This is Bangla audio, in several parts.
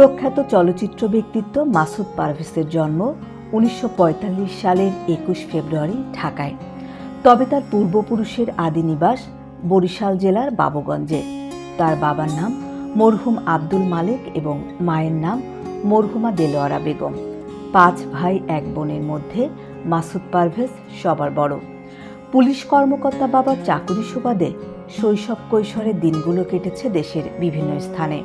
প্রখ্যাত চলচ্চিত্র ব্যক্তিত্ব মাসুদ পারভেজের জন্ম উনিশশো পঁয়তাল্লিশ সালের একুশ ফেব্রুয়ারি ঢাকায়। তবে তার পূর্বপুরুষের আদি নিবাস বরিশাল জেলার বাবুগঞ্জে। তার বাবার নাম মরহুম আব্দুল মালিক এবং মায়ের নাম মরহুমা দেলোয়ারা বেগম। পাঁচ ভাই, এক বোনের মধ্যে মাসুদ পারভেজ সবার বড়। পুলিশ কর্মকর্তা বাবার চাকুরি সুবাদে শৈশব কৈশোরের দিনগুলো কেটেছে দেশের বিভিন্ন স্থানে।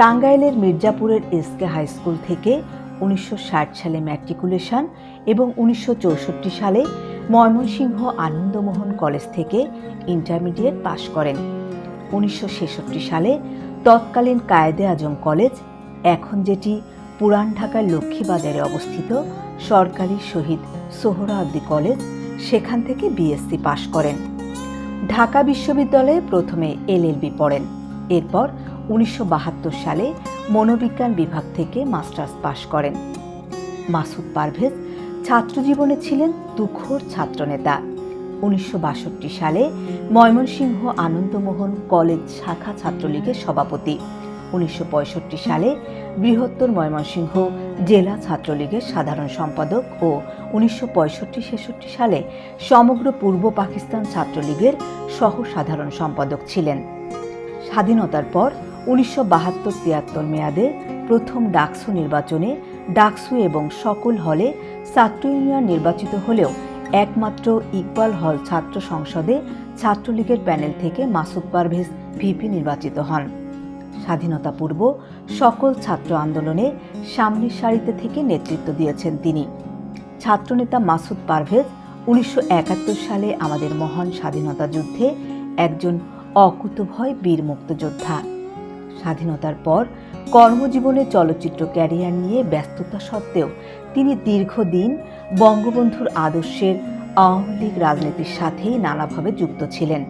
টাঙ্গাইলের মির্জাপুরের এসকে হাই স্কুল থেকে উনিশশো ষাট সালে ম্যাট্রিকুলেশন এবং উনিশশো চৌষট্টি সালে ময়মনসিংহ আনন্দমোহন কলেজ থেকে ইন্টারমিডিয়েট পাশ করেন। উনিশশো ছেষট্টি সালে তৎকালীন কায়েদে আজম কলেজ, এখন যেটি পুরান ঢাকার লক্ষ্মীবাজারে অবস্থিত সরকারি শহীদ সোহরাওয়ার্দী কলেজ, সেখান থেকে বিএসসি পাশ করেন। ঢাকা বিশ্ববিদ্যালয়ে প্রথমে এলএলবি পড়েন। এরপর উনিশশো বাহাত্তর সালে মনোবিজ্ঞান বিভাগ থেকে মাস্টার্স পাশ করেন। মাসুদ পারভেজ ছাত্রজীবনে ছিলেন তুখোর ছাত্রনেতা। উনিশশো বাষট্টি সালে ময়মনসিংহ আনন্দমোহন কলেজ শাখা ছাত্রলীগের সভাপতি। উনিশশো পঁয়ষট্টি সালে বৃহত্তর ময়মনসিংহ জেলা ছাত্রলীগের সাধারণ সম্পাদক ও উনিশশো ছেষট্টি সালে সমগ্র পূর্ব পাকিস্তান ছাত্রলীগের সহ সাধারণ সম্পাদক ছিলেন। স্বাধীনতার পর উনিশশো বাহাত্তর তিয়াত্তর মেয়াদে প্রথম ডাকসু নির্বাচনে ডাকসু এবং সকল হলে ছাত্র ইউনিয়ন নির্বাচিত হলেও একমাত্র ইকবাল হল ছাত্র সংসদে ছাত্রলীগের প্যানেল থেকে মাসুদ পারভেজ ভিপি নির্বাচিত হন। স্বাধীনতা পূর্ব সকল ছাত্র আন্দোলনে সামনের সারিতে থেকে নেতৃত্ব দিয়েছেন তিনি। ছাত্রনেতা মাসুদ পারভেজ উনিশশো একাত্তর সালে আমাদের মহান স্বাধীনতা যুদ্ধে একজন অকুতভয় বীর মুক্তযোদ্ধা। স্বাধীনতার পর কর্মজীবনে চলচ্চিত্র ক্যারিয়ার নিয়ে ব্যস্ততা সত্ত্বেও তিনি দীর্ঘদিন বঙ্গবন্ধুর আদর্শের আওয়ামী লীগ রাজনীতির সাথেই নানাভাবে যুক্ত ছিলেন।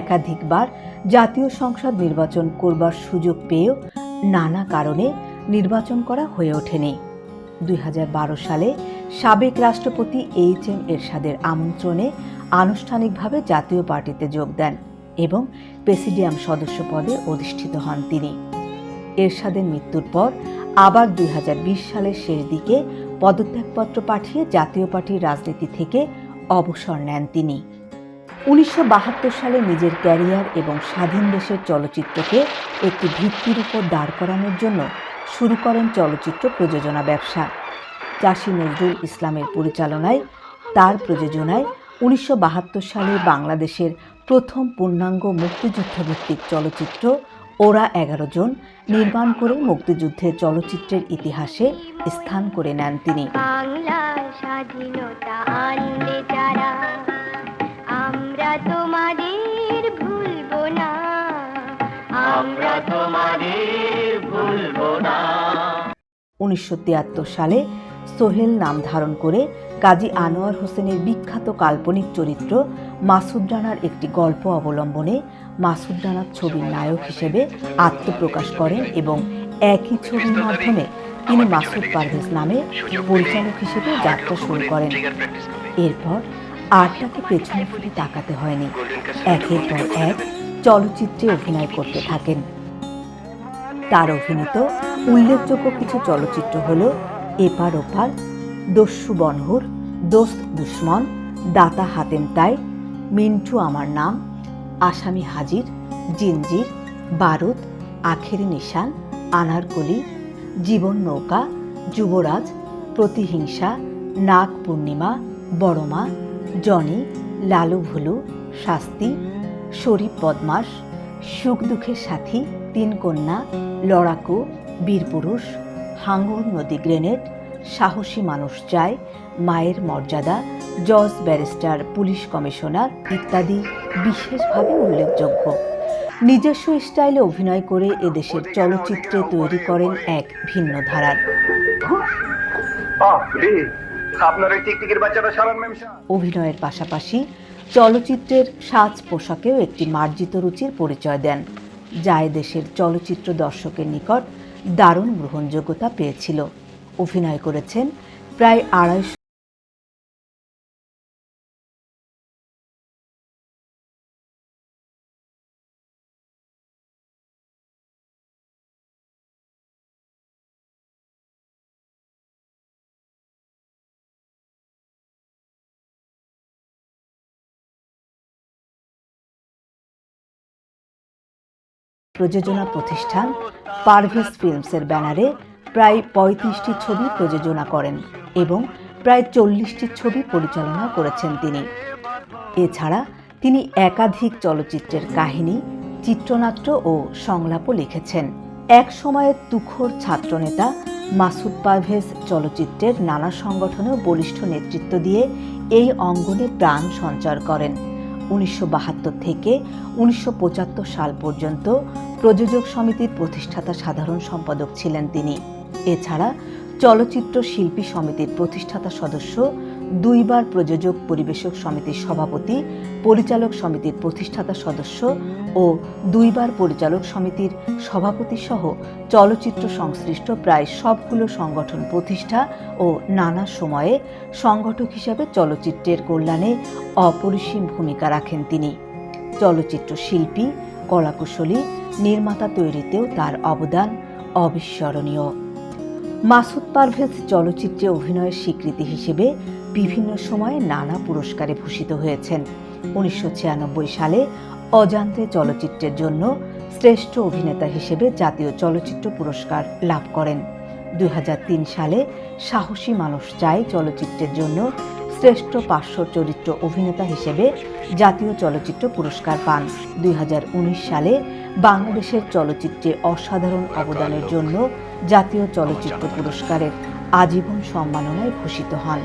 একাধিকবার জাতীয় সংসদ নির্বাচন করবার সুযোগ পেয়েও নানা কারণে নির্বাচন করা হয়ে ওঠেনি। দুই হাজার বারো সালে সাবেক রাষ্ট্রপতি এইচ এম এরশাদের আমন্ত্রণে আনুষ্ঠানিকভাবে জাতীয় পার্টিতে যোগ দেন। এবং প্রেসিডিয়াম সদস্য পদে অধিষ্ঠিত হন তিনি। এরশাদের মৃত্যুর পর আবার দুই হাজার বিশ সালের শেষ দিকে পদত্যাগপত্র পাঠিয়ে জাতীয় পার্টির রাজনীতি থেকে অবসর নেন তিনি। উনিশশো বাহাত্তর সালে নিজের ক্যারিয়ার এবং স্বাধীন দেশের চলচ্চিত্রকে একটি ভিত্তির উপর দাঁড় করানোর জন্য শুরু করেন চলচ্চিত্র প্রযোজনা ব্যবসা। চাষী নজরুল ইসলামের পরিচালনায় তার প্রযোজনায় উনিশশো বাহাত্তর সালে বাংলাদেশের প্রথম পূর্ণাঙ্গ মুক্তিযুদ্ধভিত্তিক চলচ্চিত্র ওরা এগারো জন নির্মাণ করে মুক্তিযুদ্ধের চলচ্চিত্রের ইতিহাসে স্থান করে নেন তিনি। আমরা তোমাদের ভুলবো না। আমরা তোমাদের ভুলবো না। উনিশশো সালে সোহেল নাম ধারণ করে কাজী আনোয়ার হোসেনের বিখ্যাত কাল্পনিক চরিত্র মাসুদ রানার একটি গল্প অবলম্বনে মাসুদ রানার ছবির নায়ক হিসেবে আত্মপ্রকাশ করেন এবং একই ছবির মাধ্যমে তিনি মাসুদ পারভেজ নামে পরিচালক হিসেবে যাত্রা শুরু করেন। এরপর আর তাকে পেছনে ফিরে তাকাতে হয়নি। একের পর এক চলচ্চিত্রে অভিনয় করতে থাকেন। তার অভিনীত উল্লেখযোগ্য কিছু চলচ্চিত্র হল এপার ওপার, দস্যু বনহুর, দোস্ত দুশ্মন, দাতা হাতেম তাই, মিন্টু আমার নাম, আসামি হাজির, জিনজির, বারুদ, আখেরি নিশান, আনারকলি, জীবন নৌকা, যুবরাজ, প্রতিহিংসা, নাগ পূর্ণিমা, বড়মা, জনি, লালু ভুলু, শাস্তি, শরীফ বদমাস সুখ দুঃখের সাথী, তিন কন্যা, লড়াকু বীরপুরুষ হাঙ্গর নদী গ্রেনেড সাহসী মানুষ চায় মায়ের মর্যাদা জজ ব্যারিস্টার পুলিশ কমিশনার ইত্যাদি বিশেষভাবে উল্লেখযোগ্য। নিজস্ব স্টাইলে অভিনয় করে এদেশের চলচ্চিত্রে তৈরি করেন এক ভিন্ন ধারার। অভিনয়ের পাশাপাশি চলচ্চিত্রের সাজ পোশাকেও একটি মার্জিত রুচির পরিচয় দেন যা দেশের চলচ্চিত্র দর্শকের নিকট দারুণ গ্রহণযোগ্যতা পেয়েছিল। অভিনয় করেছেন প্রায় আড়াইশো প্রযোজনা প্রতিষ্ঠান পারভেজ ফিল্মসের ব্যানারে প্রায় পঁয়ত্রিশটি ছবি প্রযোজনা করেন এবং প্রায় চল্লিশটি ছবি পরিচালনা করেছেন তিনি। এছাড়া তিনি একাধিক চলচ্চিত্রের কাহিনী, চিত্রনাট্য ও সংলাপও লিখেছেন। এক সময়ের তুখোর ছাত্রনেতা মাসুদ পারভেজ চলচ্চিত্রের নানা সংগঠনেও বলিষ্ঠ নেতৃত্ব দিয়ে এই অঙ্গনে প্রাণ সঞ্চার করেন। উনিশশো বাহাত্তর থেকে উনিশশো পঁচাত্তর সাল পর্যন্ত প্রযোজক সমিতির প্রতিষ্ঠাতা সাধারণ সম্পাদক ছিলেন তিনি। এছাড়া চলচ্চিত্র শিল্পী সমিতির প্রতিষ্ঠাতা সদস্য, দুইবার প্রযোজক পরিবেশক সমিতির সভাপতি, পরিচালক সমিতির প্রতিষ্ঠাতা সদস্য ও দুইবার পরিচালক সমিতির সভাপতি সহ চলচ্চিত্র সংশ্লিষ্ট প্রায় সবগুলো সংগঠন প্রতিষ্ঠা ও নানা সময়ে সংগঠক হিসাবে চলচ্চিত্রের কল্যাণে অপরিসীম ভূমিকা রাখেন তিনি। চলচ্চিত্র শিল্পী কলাকুশলী নির্মাতা তৈরিতেও তার অবদান অবিস্মরণীয়। মাসুদ পারভেজ চলচ্চিত্রে অভিনয়ের স্বীকৃতি হিসেবে বিভিন্ন সময়ে নানা পুরস্কারে ভূষিত হয়েছেন। উনিশশো ছিয়ানব্বই সালে অজান্তে চলচ্চিত্রের জন্য শ্রেষ্ঠ অভিনেতা হিসেবে জাতীয় চলচ্চিত্র পুরস্কার লাভ করেন। দু হাজার তিন সালে সাহসী মানুষ চাই চলচ্চিত্রের জন্য শ্রেষ্ঠ পার্শ্ব চরিত্র অভিনেতা হিসেবে জাতীয় চলচ্চিত্র পুরস্কার পান। দুই হাজার উনিশ সালে বাংলাদেশের চলচ্চিত্রে অসাধারণ অবদানের জন্য জাতীয় চলচ্চিত্র পুরস্কারের আজীবন সম্মাননায় ভূষিত হন।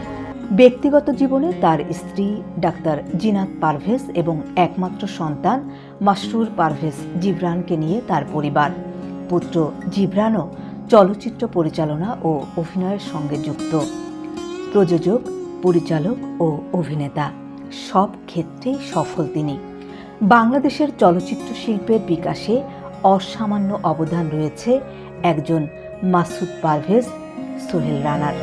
ব্যক্তিগত জীবনে তার স্ত্রী ডাক্তার জিনাত পারভেজ এবং একমাত্র সন্তান মাসরুর পারভেজ জিবরানকে নিয়ে তার পরিবার। পুত্র জিবরানও চলচ্চিত্র পরিচালনা ও অভিনয়ের সঙ্গে যুক্ত। প্রযোজক পরিচালক ও অভিনেতা। সব ক্ষেত্রেই সফল তিনি। বাংলাদেশের চলচ্চিত্র শিল্পের বিকাশে অসামান্য অবদান রয়েছে একজন মাসুদ পারভেজ, সোহেল রানার।